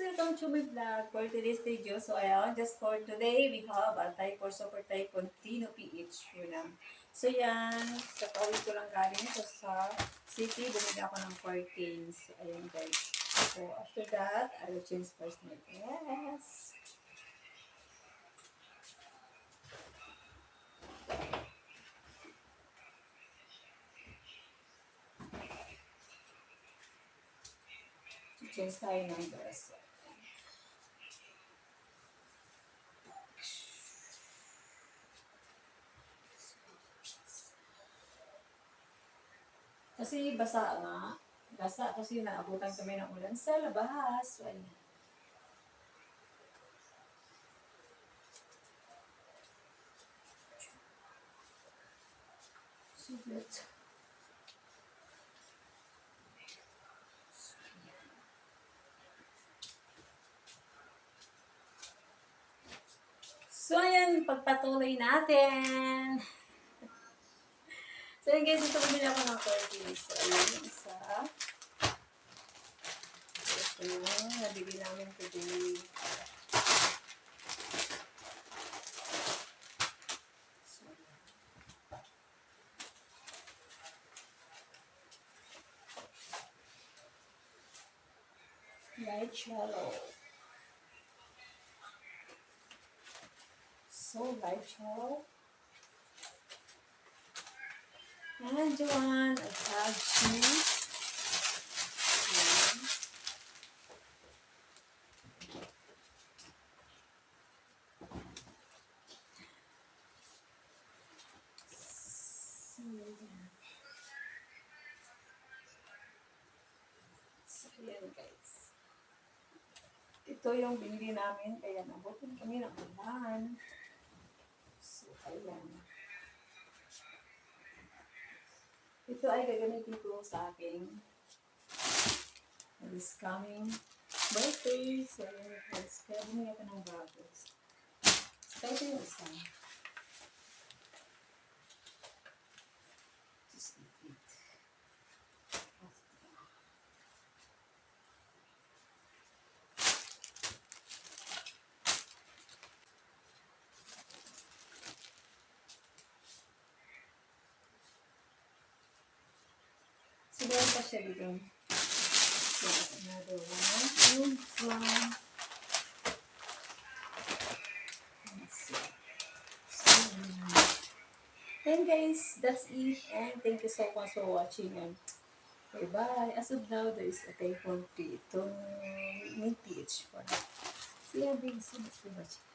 welcome to my vlog for today's video. So, ayan, just for today, we have a type or super type Contino PH Unam. So, yan, kakawin ko lang galing ito sa city. Bumili ako ng curtains. Ayan, guys. So, after that, I will change first my dress. Change tayo ng dress. Kasi basa nga. Basa kasi naabutan kami ng ulan sa labas. So, ayan. Sulit. So, ayan, pagpatuloy natin. So, yun guys, ito bumili ako ng curtains. So, ayan, isa. Ito yung nabili namin today. Ayan. Light shallow. So, shallow. And Joanne, I have cheese. Ayan guys. Ito yung binili namin, kaya nabutin kami ng ulan. So, ayan. Ito ay gagamitin ko sa aking this coming birthday. So, yes, kaya bumili ako ng bagos. So, ito yung isa. Just eat it. Siguro pa siya dito. So, another one. See. So, and guys, that's it. And thank you so much for watching. And bye-bye. As of now, there is a typhoon P. Itong may PH that. See you, big. So much for watching.